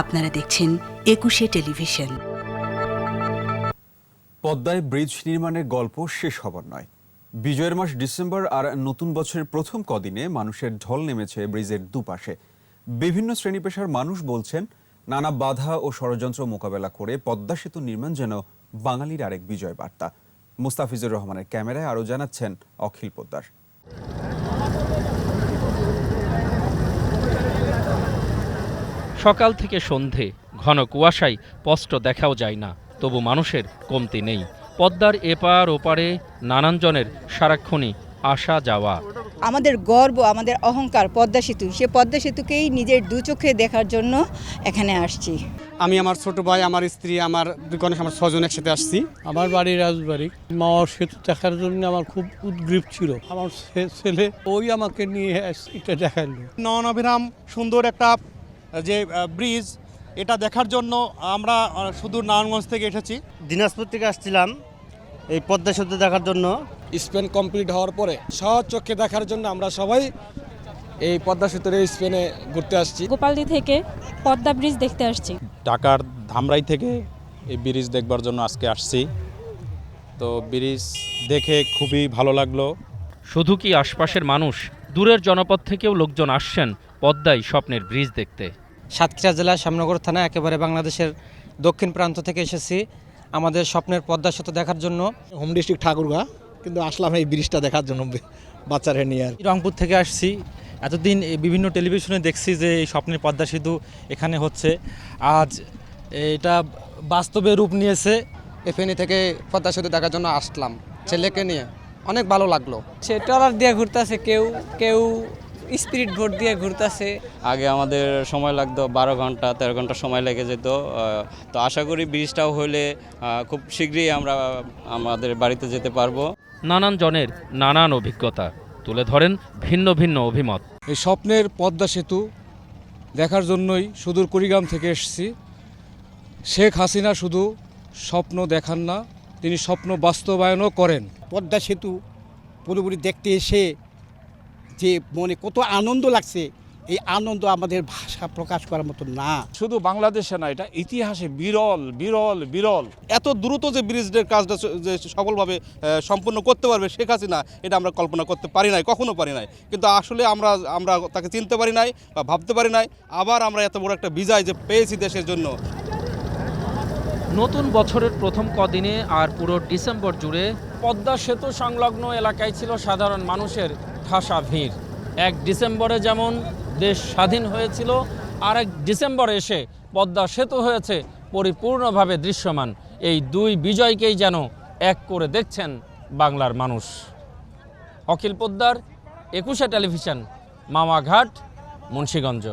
আপনারা দেখছেন একুশে টেলিভিশন। পদ্মায় ব্রিজ নির্মাণের গল্প শেষ হবার নয়। বিজয়ের মাস ডিসেম্বর আর নতুন বছরের প্রথম কদিনে মানুষের ঢল নেমেছে ব্রিজের দুপাশে। বিভিন্ন শ্রেণি পেশার মানুষ বলছেন, নানা বাধা ও ষড়যন্ত্র মোকাবেলা করে পদ্মা সেতু নির্মাণ যেন বাঙালির আরেক বিজয় বার্তা। মুস্তাফিজুর রহমানের ক্যামেরায় আরও জানাচ্ছেন অখিল পোদ্দার। সকাল থেকে সন্ধে ঘন কুয়াশায় স্পষ্ট দেখাও যায় না তবু মানুষের কমতি নেই। পদ্মার এপার ওপারে নানানজনের সারাক্ষণই আসা যাওয়া। আমাদের গর্ব আমাদের অহংকার পদ্মা সেতু। সে পদ্মা সেতুকেই নিজের দু চোখে দেখার জন্য এখানে আসছি। আমি আমার ছোট ভাই আমার স্ত্রী আমার গণেশ আমার ছজন একসাথে আসছি। আমার বাড়ি রাজবাড়ি। মাওয়ার সেতু দেখার জন্য আমার খুব উদ্গ্রীব ছিল। আমার ছেলে ওই আমাকে নিয়ে এস- এটা দেখাল নয়নাভিরাম সুন্দর একটা যে ব্রিজ এটা দেখার জন্য আমরা সুদূর নারায়ণগঞ্জ থেকে এসেছি। দিনাজপুর থেকে আসছিলাম এই পদ্মা সেতু দেখার জন্য। স্পেন কমপ্লিট হওয়ার পরে সহজ চোখে দেখার জন্য আমরা সবাই এই পদ্মা সেতুর এই স্পেনে ঘুরতে আসছি। গোপালদি থেকে পদ্মা ব্রিজ দেখতে আসছি। ঢাকার ধামরাই থেকে এই ব্রিজ দেখবার জন্য আজকে আসছি। তো ব্রিজ দেখে খুবই ভালো লাগল। শুধু কি আশপাশের মানুষ দূরের জনপদ থেকেও লোকজন আসছেন পদ্মায় স্বপ্নের ব্রিজ দেখতে। সাতক্ষীরা জেলার শ্যামনগর থানা একেবারে বাংলাদেশের দক্ষিণ প্রান্ত থেকে এসেছি। আমাদের স্বপ্নের পদ্মা সেতু দেখার জন্য। হোম ডিস্ট্রিক্ট ঠাকুরগা কিন্তু আসলাম এই ব্রিজটা দেখার জন্য বাচ্চারা নিয়ে আর। রংপুর থেকে আসছি। এতদিন বিভিন্ন টেলিভিশনে দেখছি যে এই স্বপ্নের পদ্মা সেতু এখানে হচ্ছে। আজ এটা বাস্তবে রূপ নিয়েছে। এফএনই থেকে পদ্মা সেতু দেখার জন্য আসলাম। ছেলেকে নিয়ে। অনেক ভালো লাগল। সে ট্রলার দিয়ে ঘুরতেছে কেউ কেউ স্পিরিট বোট দিয়ে ঘুরতেছে। আগে আমাদের সময় লাগতো বারো ঘণ্টা তেরো ঘণ্টা সময় লেগে যেত। তো আশা করি ব্রিজটাও হলে খুব শীঘ্রই আমরা আমাদের বাড়িতে যেতে পারব। নানান জনের নানান অভিজ্ঞতা তুলে ধরেন ভিন্ন ভিন্ন অভিমত। এই স্বপ্নের পদ্মা সেতু দেখার জন্যই সুদূর কুড়িগ্রাম থেকে এসেছি। শেখ হাসিনা শুধু স্বপ্ন দেখান না তিনি স্বপ্ন বাস্তবায়নও করেন। পদ্মা সেতু পুরোপুরি দেখতে এসে যে মনে কত আনন্দ লাগছে এই আনন্দ আমাদের ভাষা প্রকাশ করার মতো না। শুধু বাংলাদেশে না এটা ইতিহাসে বিরল বিরল বিরল। এত দ্রুত যে ব্রিজের কাজটা যে সফলভাবে সম্পূর্ণ করতে পারবে শেখ হাসিনা এটা আমরা কল্পনা করতে পারি নাই কখনো পারি নাই। কিন্তু আসলে আমরা আমরা তাকে চিনতে পারি নাই বা ভাবতে পারি নাই। আবার আমরা এত বড় একটা বিজয় যে পেয়েছি দেশের জন্য। নতুন বছরের প্রথম কদিনে আর পুরো ডিসেম্বর জুড়ে পদ্মা সেতু সংলগ্ন এলাকায় ছিল সাধারণ মানুষের ঠাসা ভিড়। এক ডিসেম্বরে যেমন দেশ স্বাধীন হয়েছিল আর এক ডিসেম্বরে এসে পদ্মা সেতু হয়েছে পরিপূর্ণভাবে দৃশ্যমান। এই দুই বিজয়কেই যেন এক করে দেখছেন বাংলার মানুষ। অখিল পোদ্দার, একুশে টেলিভিশন, মামাঘাট, মুন্সীগঞ্জ।